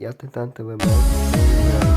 Я Титан ТВ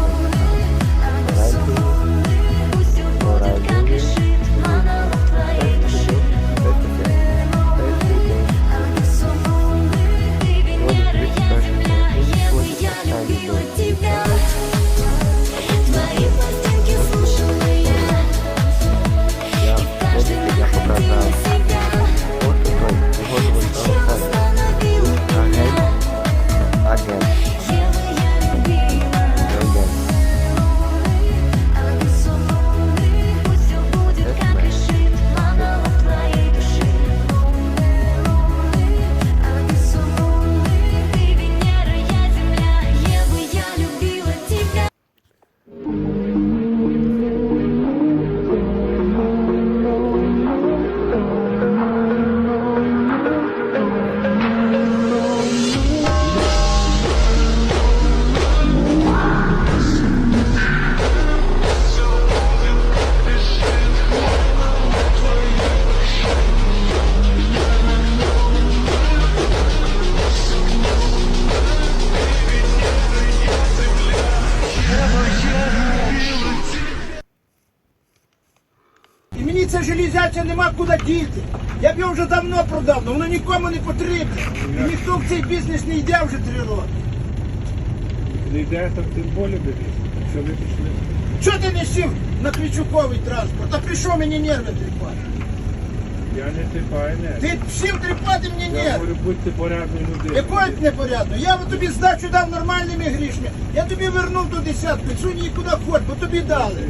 мені це железяче нема куди діти. Я б його вже давно продав, але воно нікому не потрібно. І ніхто в цей бізнес не йде вже три роки. Не йде, так тим более буде. Що ви пішли? Чого ти не сів на Клічуковий транспорт? А прийшов мені нерви тріпати. Я не типаю, не. Ти сів тріпати мені Я нерви. говорю, будьте порядною людиною. Якою непорядно? Я от тобі здачу дав нормальними грішми. Я тобі вернув ту десятку, сунь її куди хоч, бо тобі дали.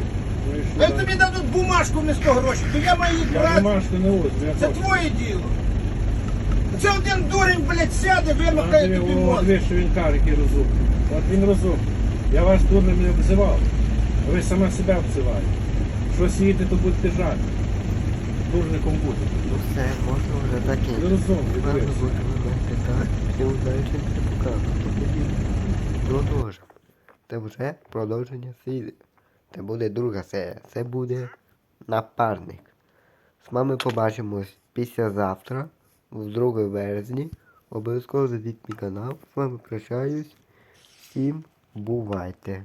Ну А тобі дадуть бумажку вмісто грошей, то я маю їх Я брати. нема не ось, я Це хочу. твоє діло. Це один дурень, блядь, сяде, вимахає тобі о, мозок. що він кар, який розумний. От він розумний. Я вас дурним не обзивав. А ви саме себе обзиваєте. Що сієте, то будете жати. Дурником будете. Ну все, можна вже Ви закинути. розумні, Ладно, дивись. будемо так. Всім удачі, це показувати. Продовжимо. Це вже продовження серії. Це буде друга серія. Це буде напарник. З вами побачимось післязавтра, в 2 березні. Обов'язково зайдіть мій канал. З вами прощаюсь. Всім бувайте.